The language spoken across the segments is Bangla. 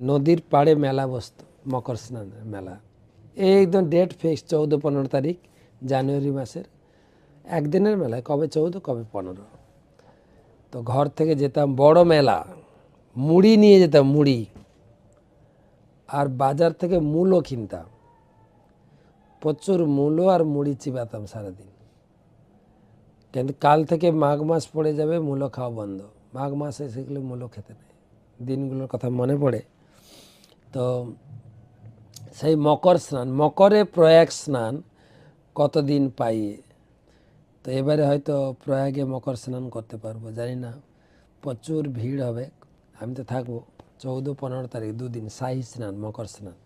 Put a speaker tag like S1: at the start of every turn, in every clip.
S1: নদীর পাড়ে মেলা বসতো, মকর স্নানের মেলা। এই একদম ডেট ফিক্স চৌদ্দ পনেরো তারিখ, জানুয়ারি মাসের একদিনের মেলায়, কবে চৌদ্দ, কবে পনেরো। তো ঘর থেকে যেতাম বড় মেলা, মুড়ি নিয়ে যেতাম, মুড়ি। আর বাজার থেকে মূলও কিনতাম। প্রচুর মূলো আর মুড়ি চিবাতাম সারাদিন। কিন্তু কাল থেকে মাঘ মাস পড়ে যাবে মূলো খাওয়া বন্ধ। মাঘ মাসে সেগুলো মূলো খেতে নেই। দিনগুলোর কথা মনে পড়ে তো সেই মকর স্নান, মকরে প্রয়াগ স্নান কতদিন পাইয়ে তো এবারে হয়তো প্রয়াগে মকর স্নান করতে পারব, জানি না। প্রচুর ভিড় হবে, আমি তো থাকব। চৌদ্দ, পনেরো তারিখ, দুদিন, শাহী স্নান, মকর স্নান।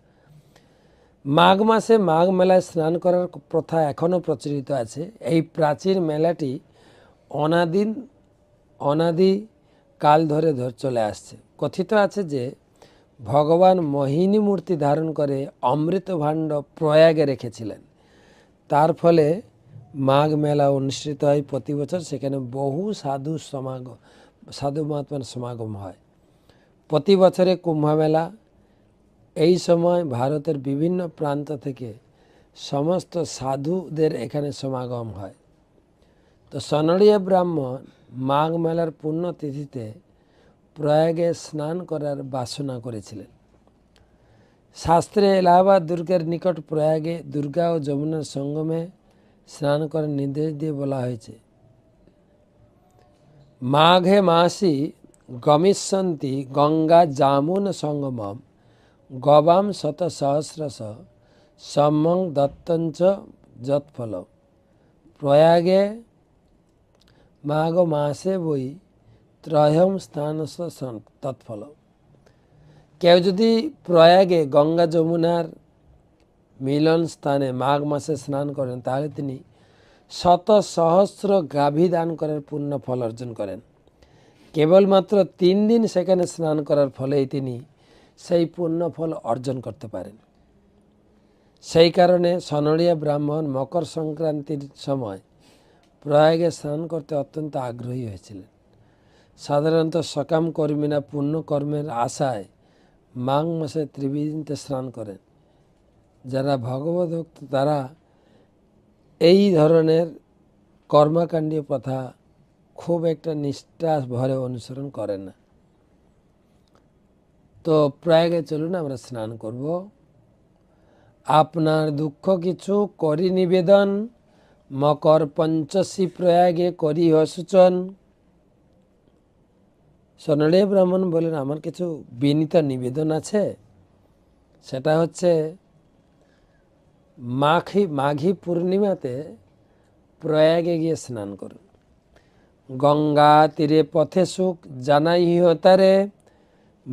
S1: মাঘ মাসে মাঘ মেলায় স্নান করার প্রথা এখনও প্রচলিত আছে। এই প্রাচীন মেলাটি অনাদিন অনাদি কাল ধরে ধরে চলে আসছে। কথিত আছে যে ভগবান মোহিনী মূর্তি ধারণ করে অমৃত ভাণ্ড প্রয়াগে রেখেছিলেন। তার ফলে মাঘ মেলা অনুষ্ঠিত হয় প্রতি বছর, সেখানে বহু সাধু সমাগম সাধু মহাত্মার সমাগম হয়। প্রতি বছরে কুম্ভ মেলা, এই সময় ভারতের বিভিন্ন প্রান্ত থেকে সমস্ত সাধুদের এখানে সমাগম হয়। তো সনড়িয়া ব্রাহ্মণ মাঘ মেলার পুণ্যতিথিতে প্রয়াগে স্নান করার বাসনা করেছিলেন। শাস্ত্রে এলাহাবাদ দুর্গের নিকট প্রয়াগে দুর্গা ও যমুনার সঙ্গমে স্নান করার নির্দেশ দিয়ে বলা হয়েছে। মাঘে মাসি গমিষ্যন্তি গঙ্গা জামুন সঙ্গমম গবাম শত সহস্রশ সম্যং দত্তঞ্চ যৎফল প্রয়াগে মাঘ মাসে বই ত্রয়ম স্থানস তৎফল কেউ যদি প্রয়াগে গঙ্গা যমুনার মিলন স্থানে মাঘ মাসে স্নান করেন, তাহলে তিনি শত সহস্র গাভী দান করার পূর্ণ ফল অর্জন করেন। কেবলমাত্র তিন দিন সেখানে স্নান করার ফলেই তিনি সেই পূর্ণ ফল অর্জন করতে পারেন। সেই কারণে সনড়িয়া ব্রাহ্মণ মকর সংক্রান্তির সময় প্রয়াগে স্নান করতে অত্যন্ত আগ্রহী হয়েছিলেন। সাধারণত সকাম কর্মীরা পুণ্য কর্মের আশায় মাঘ মাসে ত্রিবেদীতে স্নান করেন। যারা ভগবত তারা এই ধরনের কর্মকাণ্ডীয় প্রথা খুব একটা নিষ্ঠা ভরে অনুসরণ করেন না। তো প্রয়াগে চলুন আমরা স্নান করব। আপনার দুঃখ কিছু করি নিবেদন, মকর পঞ্চশী প্রয়াগে করি অসূচন সোনালী ব্রাহ্মণ বলেন, আমার কিছু বিনীত নিবেদন আছে। সেটা হচ্ছে, মাঘি, মাঘী পূর্ণিমাতে প্রয়াগে গিয়ে স্নান করুন। গঙ্গা তীরে পথে সুখ জানাই তারে।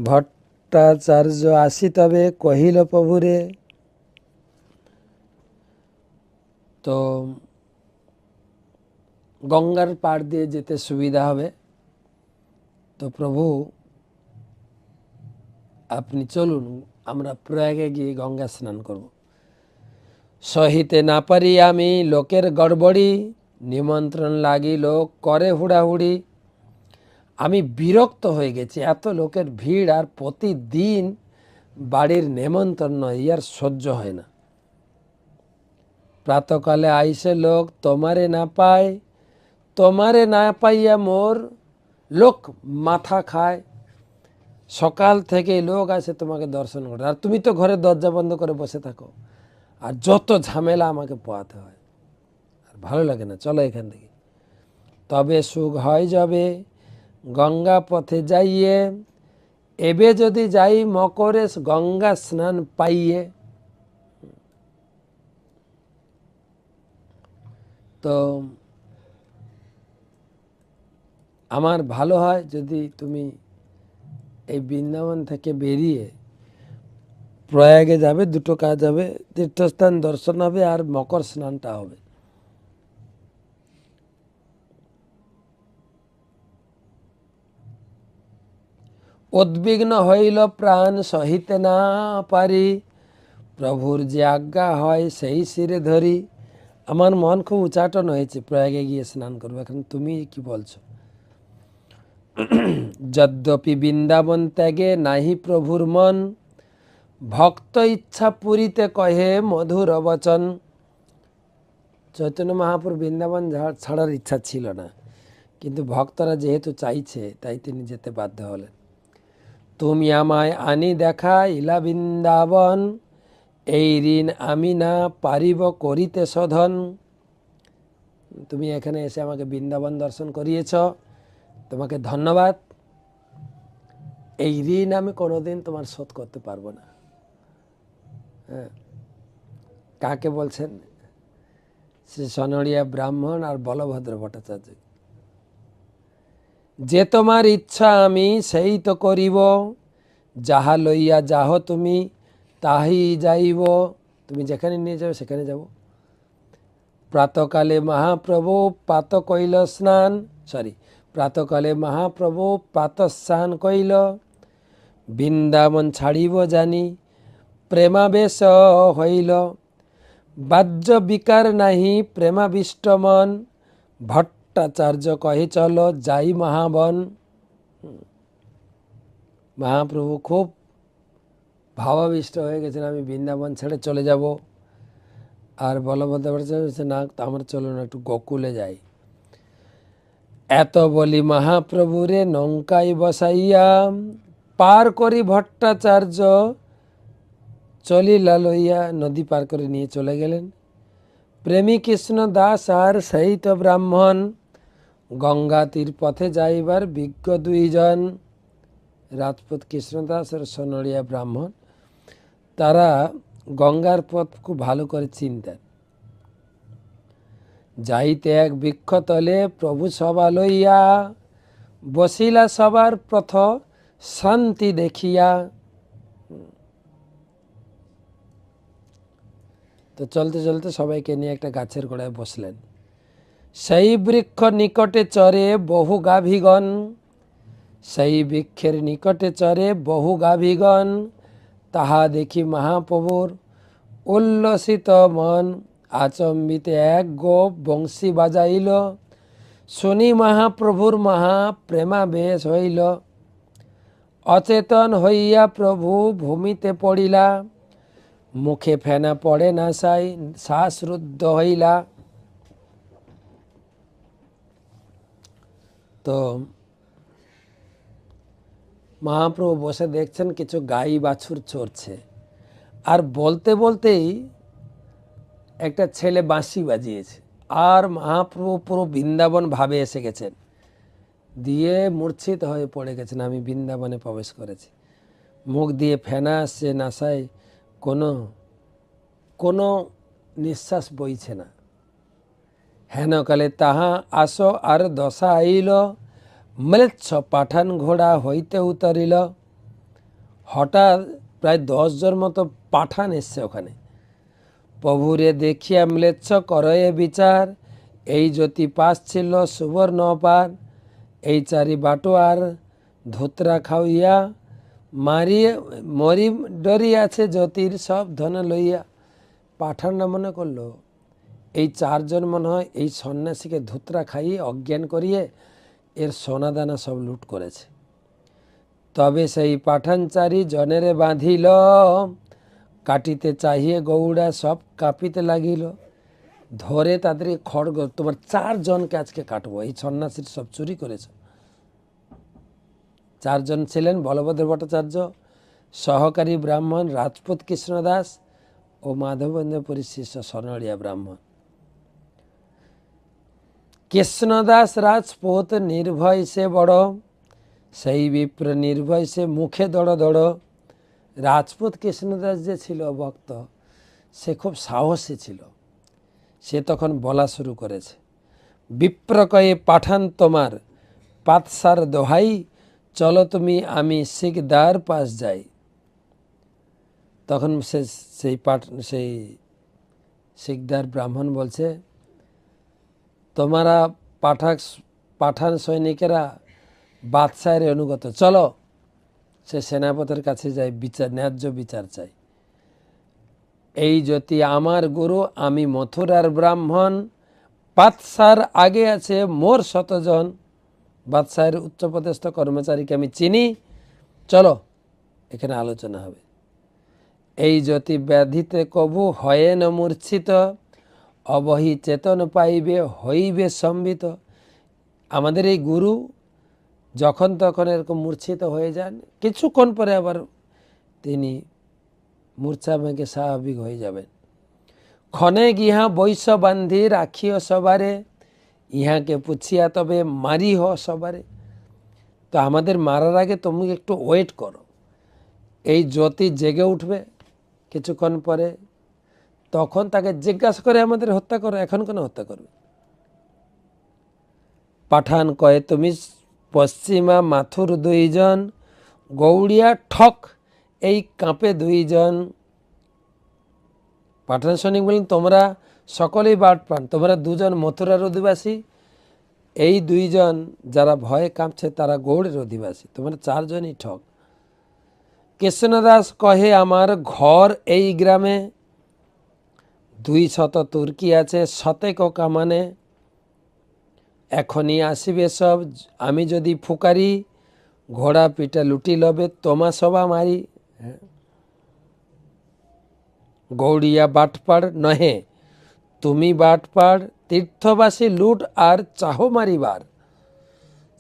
S1: ভট্টাচার্য আসি তবে কহিল, প্রভুরে, তো গঙ্গার পাড় দিয়ে যেতে সুবিধা হবে? তো প্রভু, আপনি চলুন, আমরা প্রয়াগে গিয়ে গঙ্গা স্নান করব। সহিতে না পারি আমি লোকের গড়বড়ি, নিমন্ত্রণ লাগি লোক করে হুড়াহুড়ি। আমি বিরক্ত হয়ে গেছি, এত লোকের ভিড় আর প্রতিদিন বাড়ির নেমন্তন্ন ইয়ার সহ্য হয় না। প্রাতকালে আইসে লোক, তোমারে না পায়, তোমারে না পাইয়া মোর লোক মাথা খায়, সকাল থেকে লোক আসে তোমাকে দর্শন করে আর তুমি তো ঘরে দরজা বন্ধ করে বসে থাকো। আর যত ঝামেলা আমাকে পোয়াতে হয়, আর ভালো লাগে না, চলো এখান থেকে। তবে সুখ হয় যাবে গঙ্গা পথে যাইয়ে, এবে যদি যাই মকরে গঙ্গা স্নান পাইয়ে। তো আমার ভালো হয় যদি তুমি এই বৃন্দাবন থেকে বেরিয়ে প্রয়াগে যাবে, দুটো কাজ হবে, তীর্থস্থান দর্শন হবে আর মকর স্নানটা হবে। উদ্বিগ্ন হইল প্রাণ সহিতে না পারি, প্রভুর যে আজ্ঞা হয় সেই শিরে ধরি। আমার মন খুব উচাটন হয়েছে, প্রয়াগে গিয়ে স্নান করব। এখন তুমি কি বলছো? যদ্যপি বৃন্দাবন ত্যাগে নাহি প্রভুর মন, ভক্ত ইচ্ছা পুরীতে কহে মধুর বচন। চৈতন্য মহাপুর বৃন্দাবন ছাড়ার ইচ্ছা ছিল না, কিন্তু ভক্তরা যেহেতু চাইছে, তাই তিনি যেতে বাধ্য হলেন। তুমি আমায় আনি দেখা ইলা বৃন্দাবন, এই ঋণ আমি না পারিব করিতে শোধন তুমি এখানে এসে আমাকে বৃন্দাবন দর্শন করিয়েছ। তোমাকে ধন্যবাদ। এই ঋণ আমি কোনোদিন তোমার শোধ করতে পারব না। হ্যাঁ। কাকে বলছেন? শ্রী সনড়িয়া ব্রাহ্মণ আর বলভদ্র ভট্টাচার্য। যে তোমার ইচ্ছা আমি সেই তো করিব। যাহা লইয়া যাহ তুমি তাহি যাইব। তুমি যেখানে নিয়ে যাবে সেখানে যাব। প্রাতকালে মহাপ্রভু পাত কইল স্নান সরি প্রাতকালে মহাপ্রভু প্রাতস্নান কইল, বৃন্দাবন ছাড়িব জানি, প্রেমাবেশ হইল। বাহ্য বিকার নাহি প্রেমাবিষ্ট মন, ভট্টাচার্য কহে, চল যাই মহাবন। মহাপ্রভু খুব ভাবাবিষ্ট হয়ে গেছেন, আমি বৃন্দাবন ছেড়ে চলে যাব। আর বলভদ্র না আমার চলুন একটু গোকুলে যাই। এত বলি মহাপ্রভুরে নৌকায় বসাইয়া, পার করি ভট্টাচার্য, চলিলা লইয়া নদী পার করে নিয়ে চলে গেলেন। প্রেমী কৃষ্ণ দাস আর সহিত ব্রাহ্মণ, গঙ্গা তীর পথে যাইবার বিজ্ঞ দুইজন। রাজপুত কৃষ্ণদাস আর সোনড়িয়া ব্রাহ্মণ, তারা গঙ্গার পথ খুব ভালো করে চিনতেন। যাইতে এক বৃক্ষ তলে প্রভু সভা লইয়া, বসিলা সবার প্রথ শান্তি দেখিয়া। তো চলতে চলতে সবাইকে নিয়ে একটা গাছের গোড়ায় বসলেন। সেই বৃক্ষ নিকটে চরে বহু গাভীগণ, সেই বৃক্ষের নিকটে চরে বহু গাভীগণ, তাহা দেখি মহাপ্রভুর উল্লসিত মন। আচম্বিতে এক গোপ বংশী বাজাইল। শুনি মহাপ্রভুর মহা প্রেমাবেশ হইল। অচেতন হইয়া প্রভু ভূমিতে পড়িলা। মুখে ফেনা পড়ে না সাই, শ্বাসরুদ্ধ হইলা। তো মহাপ্রভু বসে দেখছেন কিছু গাই বাছুর চড়ছে। আর বলতে বলতেই একটা ছেলে বাঁশি বাজিয়েছে। আর মহাপ্রভু পুরো বৃন্দাবন ভাবে এসে গেছেন। দিয়ে মূর্ছিত হয়ে পড়ে গেছেন। আমি বৃন্দাবনে প্রবেশ করেছি। মুখ দিয়ে ফেনা আসছে, নাসায় কোনো কোনো নিঃশ্বাস বইছে না। হেনকালে তাহা আসো আর দশা আইল, ম্লেচ্ছ পাঠান ঘোড়া হইতে উতারিল। হঠাৎ প্রায় দশজন মতো পাঠান এসছে ওখানে। প্রভুরে দেখিয়া ম্লেচ্ছ করয়ে বিচার। এই জ্যোতি পাশ ছিল সুবর্ণ পার। এই চারি বাটোয়ার ধোতরা খাওয়াইয়া মারিয়ে, মরি ডরিয়াছে জ্যোতির সব ধন লইয়া। পাঠানরা মনে করল, এই চারজন মনে হয় এই সন্ন্যাসীকে ধুতরা খাইয়ে অজ্ঞান করিয়ে এর সোনাদানা সব লুট করেছে। তবে সেই পাঠানচারী জনেরে বাঁধিল কাটিতে চাহিয়ে গৌড়া সব কাঁপিতে লাগিল। ধরে তাদের খড়গ, তোমার চারজনকে আজকে কাটবো, এই সন্ন্যাসীর সব চুরি করেছে। চারজন ছিলেন বলভদ্র ভট্টাচার্য, সহকারী ব্রাহ্মণ রাজপুত কৃষ্ণ দাস ও মাধবেন্দ্রপুরী শিষ্য সনড়িয়া ব্রাহ্মণ। কৃষ্ণদাস রাজপুত নির্ভয় সে বড়, সেই বিপ্র নির্ভয় সে মুখে দড় দড়। রাজপুত কৃষ্ণদাস যে ছিল ভক্ত, সে খুব সাহসী ছিল। সে তখন বলা শুরু করেছে, বিপ্রকয়ে পাঠান তোমার, পাতসার দোহাই, চলো তুমি আমি শিকদার পাশ যাই। তখন সে, সেই পাঠ, সেই শিকদার ব্রাহ্মণ বলছে, তোমারা পাঠাক, পাঠান সৈনিকেরা বাদশাহের অনুগত, চলো সে সেনাপতির কাছে যায় বিচার, ন্যায্য বিচার চাই। এই যদি আমার গুরু, আমি মথুরার ব্রাহ্মণ পাতসার আগে আছে মোর শতজন, বাদশাহের উচ্চপদস্থ কর্মচারীকে আমি চিনি, চলো, এখানে আলোচনা হবে। এই যদি ব্যাধিতে কবু হয়ে ন মূর্ছিত, অবহি চেতন পাইবে, হইবে সম্বিত। আমাদের এই গুরু যখন তখন এরকম মূর্ছিত হয়ে যান, কিছুক্ষণ পরে আবার তিনি মূর্ছা ভেঙে স্বাভাবিক হয়ে যাবেন। ক্ষণে গিহা বৈশ্য বান্ধি রাখিও সবারে, ইহাকে পুছিয়া তবে মারি হ সবারে। তো আমাদের মারার আগে তুমি একটু ওয়েট করো। এই জ্যোতি জেগে উঠবে কিছুক্ষণ পরে, তখন তাকে জিজ্ঞাসা করে আমাদের হত্যা করো, এখন কেন হত্যা করবে? পাঠান কয়ে, তুমি পশ্চিমা মাথুর দুইজন, গৌড়িয়া ঠক এই কাঁপে দুইজন। পাঠান সৈনিক বলেন তোমরা সকলেই বাট পান তোমরা দুজন মথুরার অধিবাসী। এই দুইজন যারা ভয়ে কাঁপছে, তারা গৌড়ের অধিবাসী, তোমরা চারজনই ঠক। কৃষ্ণদাস কহে, আমার ঘর এই গ্রামে। দুই শত তুর্কি আছে, শতেক কামানে। এখনই আসিবে সব। আমি যদি ফুকারি, ঘোড়া, পিঠা, লুটি লবে, তোমা সবা মারি। গৌড়িয়া বাটপাড় নহে। তুমি বাটপাড়, তীর্থবাসী লুট আর চাহ মারিবার।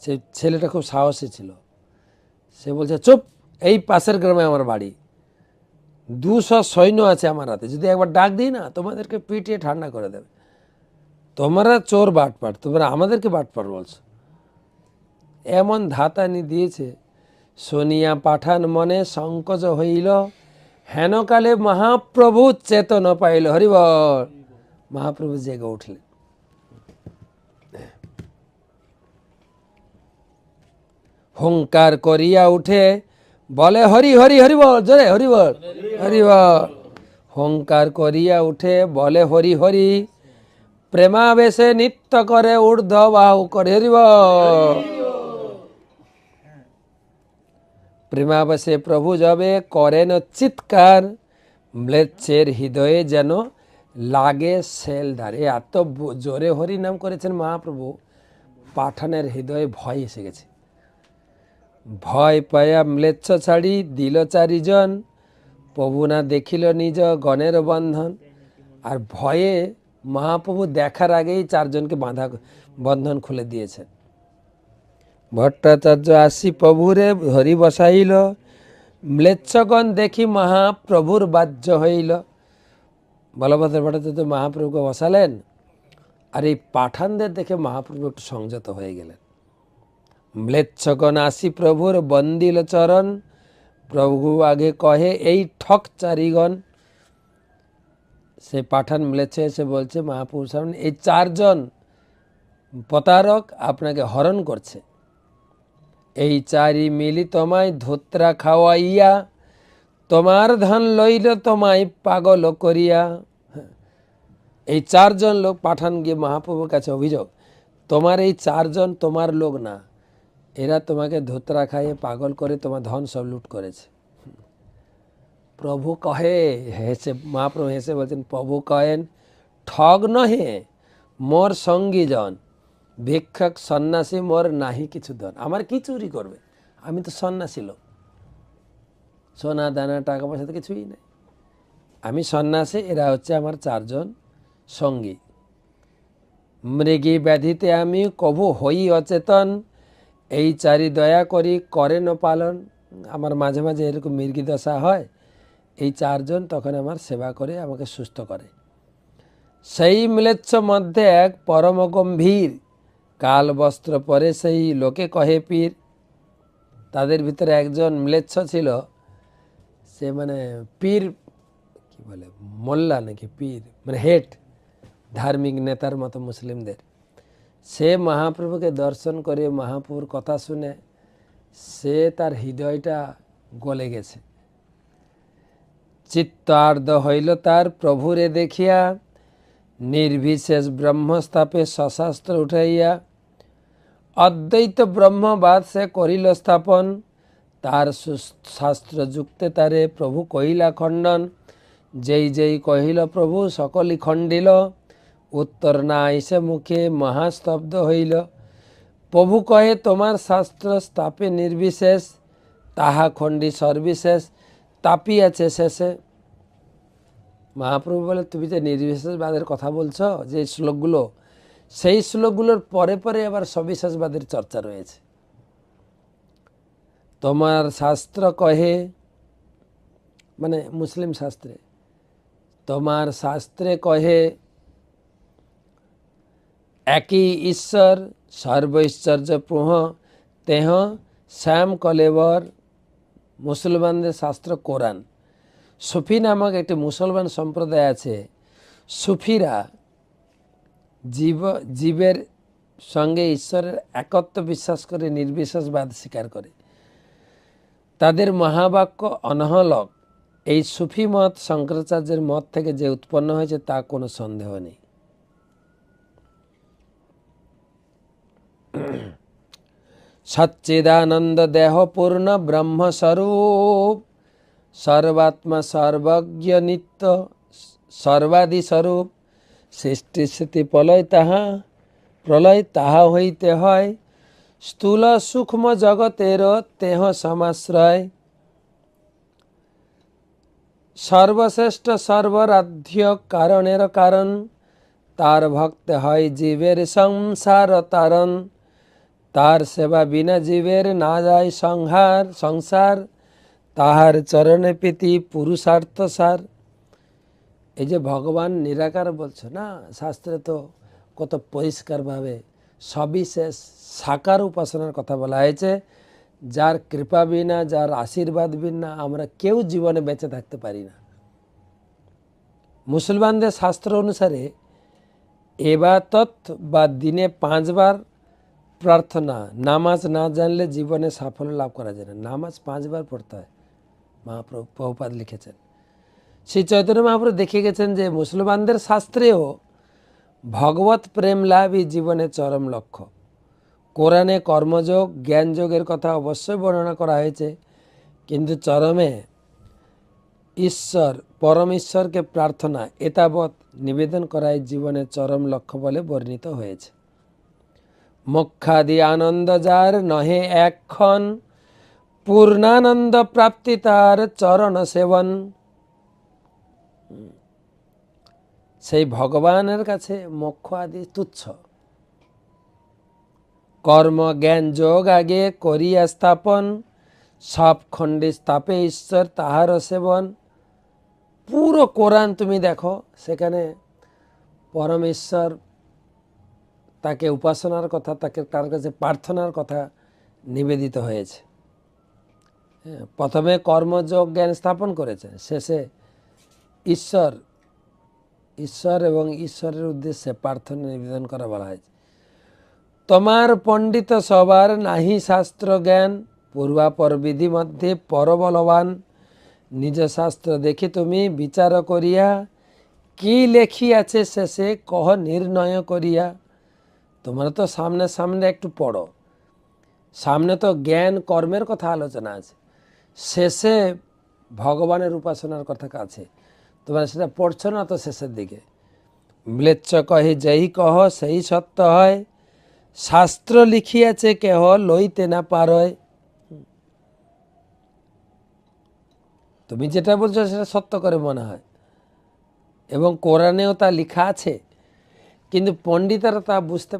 S1: সে ছেলেটা খুব সাহসী ছিল। সে বলছে, চুপ, এই পাশের গ্রামে আমার বাড়ি। দুশো সৈন্য আছে আমার হাতে। যদি একবার ডাক দিই না, তোমাদেরকে পিটিয়ে ঠান্ডা করে দেবে। তোমরা চোর বাটপাট, তোমরা আমাদেরকে বাটপাট বলছো। এমন ধাতানি দিয়েছে সোনিয়া পাঠান মনে সংকোচ হইল, হেনকালে মহাপ্রভু চেতন পাইল। হরিবল, মহাপ্রভু জেগে উঠলেন। হুঙ্কার করিয়া উঠে বলে, হরি হরি হরি বল জোরে হরি বল হুঙ্কার করিয়া উঠে বলে, হরি হরি প্রেমাবেশে নিত্য করে ঊর্ধ্ব বাহু করে হরি বল প্রেমাবেশে প্রভু যাবে করেন চিৎকার, ম্লেচ্ছের হৃদয়ে যেন লাগে সেল ধারে। এত জোরে হরি নাম করেছেন মহাপ্রভু, পাঠানের হৃদয়ে ভয় এসে গেছে। ভয় পায়া ম্লেচ্ছ ছাড়ি দিল চারিজন, প্রভু না দেখিল নিজ গণের বন্ধন। আর ভয়ে মহাপ্রভু দেখার আগেই চারজনকে বাঁধা, বন্ধন খুলে দিয়েছেন ভট্টাচার্য আসি, প্রভুরে হরি বসাইল, ম্লেচ্ছগণ দেখি মহাপ্রভুর বাহ্য হইল। বলভদ্র ভট্টাচার্য, মহাপ্রভুকে বসালেন? আর এই পাঠানদের দেখে মহাপ্রভু একটু সংযত হয়ে গেলেন। ম্লেচ্ছগণ আসি, প্রভুর বন্দিল চরণ, প্রভু আগে কহে, এই ঠক চারিগণ। সে পাঠান ম্লেচ্ছ এসে বলছে মহাপ্রভুর সামনে এই চারজন প্রতারক আপনাকে হরণ করছে। এই চারি মিলি তোমায় ধোত্রা খাওয়াইয়া, তোমার ধন লইল তোমায় পাগল করিয়া। এই চারজন লোক পাঠান গিয়ে মহাপ্রভুর কাছে অভিযোগ, তোমার এই চারজন তোমার লোক না। এরা তোমাকে ধোত্রা খাইয়ে পাগল করে তোমার ধন সব লুট করেছে। প্রভু কহে হেসে মহাপ্রভু হেসে বলছেন প্রভু কহেন ঠগ নহে মোর সঙ্গী জন ভিক্ষক সন্ন্যাসী মোর নাহি কিছু ধন আমার কি চুরি করবে আমি তো সন্ন্যাসী লোক সোনা দানা টাকা পয়সা তো কিছুই নেই আমি সন্ন্যাসী এরা হচ্ছে আমার চারজন সঙ্গী মৃগী ব্যাধিতে আমি কভু হই অচেতন এই চারি দয়া করি করেন পালন আমার মাঝে মাঝে এরকম মৃগী দশা হয় এই চারজন তখন আমার সেবা করে, আমাকে সুস্থ করে। সেই মিলেচ্ছ মধ্যে এক পরম গম্ভীর কাল বস্ত্র পরে সেই লোকে কহে, পীর। তাদের ভিতরে একজন মিলেচ্ছ ছিল, সে মানে পীর, কি বলে, মোল্লা নাকি পীর মানে হেট, ধার্মিক নেতার মতো মুসলিমদের। সে মহাপ্রভুকে দর্শন করে মহাপ্রভুর কথা শুনে সে তার হৃদয়টা গলে গেছে। চিত্তার্ধ হইল তার প্রভুরে দেখিয়া, নির্বিশেষ ব্রহ্মস্থাপে সশাস্ত্র উঠাইয়া, অদ্বৈত ব্রহ্মবাদ সে করিল স্থাপন, তার শাস্ত্র যুক্তে তারে প্রভু কহিলা, খণ্ডন, যেই যেই কহিল প্রভু, সকলই খণ্ডিল, উত্তর না আইসে মুখে মহাস্তব্ধ হইল। প্রভু কহে, তোমার শাস্ত্র স্থাপে নির্বিশেষ, তাহা খণ্ডী সর্বিশেষ তাপিয়াছে শেষে। মহাপ্রভু বলে, তুমি যে নির্বিশেষবাদের কথা বলছো, যে শ্লোকগুলো, সেই শ্লোকগুলোর পরে পরে আবার সবিশেষবাদের চর্চা রয়েছে। তোমার শাস্ত্র কহে মানে মুসলিম শাস্ত্রে, তোমার শাস্ত্রে কহে, একই ঈশ্বর সর্বৈশ্বর্য প্রহ, তেহ শ্যাম কলেবর মুসলমানদের শাস্ত্র কোরআন। সুফি নামক একটি মুসলমান সম্প্রদায় আছে। সুফিরা জীব, জীবের সঙ্গে ঈশ্বরের একত্ব বিশ্বাস করে নির্বিশেষবাদ স্বীকার করে। তাদের মহাবাক্য অনহলক। এই সুফি মত শঙ্করাচার্যের মত থেকে যে উৎপন্ন হয়েছে তা কোনো সন্দেহ নেই। সচ্চিদানন্দ দেহ পূর্ণ ব্রহ্মস্বরূপ সর্বাত্মা সর্বজ্ঞ নিত্য সর্বাদি স্বরূপ সৃষ্টি স্থিতি প্রলয় তাহা প্রলয় তাহা হইতে হয়। স্থূল সূক্ষ্ম জগতের তেহ সমাশ্রয়। সর্বশ্রেষ্ঠ সর্বরাধ্য কারণের কারণ, তার ভক্ত হয় জীবের সংসার তারণ। তার সেবা বিনা জীবের না যায় সংহার, সংসার। তাহার চরণে প্রীতি পুরুষার্থ সার। এই যে ভগবান নিরাকার বলছো না, শাস্ত্রে তো কত পরিষ্কারভাবে সবিশেষ সাকার উপাসনার কথা বলা হয়েছে, যার কৃপা বিনা, যার আশীর্বাদ বিনা আমরা কেউ জীবনে বেঁচে থাকতে পারি না। মুসলমানদের শাস্ত্র অনুসারে এবাতত বা দিনে পাঁচবার প্রার্থনা, নামাজ না জানলে জীবনে সাফল্য লাভ করা যায় না। নামাজ পাঁচবার পড়তে হয়। মহাপ্রভু লিখেছেন, শ্রী চৈতন্য মহাপ্রভু দেখে গেছেন যে মুসলমানদের শাস্ত্রেও ভগবত প্রেম লাভই জীবনের চরম লক্ষ্য। কোরআনে কর্মযোগ, জ্ঞানযোগের কথা অবশ্যই বর্ণনা করা হয়েছে, কিন্তু চরমে ঈশ্বর, পরম ঈশ্বরকে প্রার্থনা, এতাবৎ নিবেদন করাই জীবনের চরম লক্ষ্য বলে বর্ণিত হয়েছে। মোক্ষাদি আনন্দ যার নহে একক্ষণ পূর্ণানন্দ প্রাপ্তি তার চরণ সেবন সেই ভগবানের কাছে মোক্ষ আদি তুচ্ছ। কর্ম জ্ঞান যোগ আগে করিয়া স্থাপন সব খণ্ডে স্থাপে ঈশ্বর তাহার সেবন। পুরো কোরআন তুমি দেখো, সেখানে পরমেশ্বর তাকে উপাসনার কথা তাকে তার কাছে প্রার্থনার কথা নিবেদিত হয়েছে। হ্যাঁ, প্রথমে কর্মযোগ জ্ঞান স্থাপন করেছে। শেষে ঈশ্বর ঈশ্বর এবং ঈশ্বরের উদ্দেশ্যে প্রার্থনা নিবেদন করা বলা হয়েছে। তোমার পণ্ডিত সবার নাহি শাস্ত্র জ্ঞান পূর্বাপর বিধি মধ্যে পরবলবান। নিজ শাস্ত্র দেখে তুমি বিচার করিয়া কি লেখিয়াছে শেষে কহ নির্ণয় করিয়া। তোমরা তো সামনে সামনে একটু পড়ো। সামনে তো জ্ঞান, কর্মের কথা আলোচনা আছে। শেষে ভগবানের উপাসনার কথা আছে তোমরা সেটা পড়ছো না তো শেষের দিকে? ম্লেচ্ছ কহে, যেই কহ, সেই সত্য হয়। শাস্ত্র লিখিয়াছে, কেহ লইতে না পারয়। তুমি যেটা বলছো, সেটা সত্য করে মনে হয়। এবং কোরআনেও তা লেখা আছে। কিন্তু পণ্ডিতরা তা বুঝতে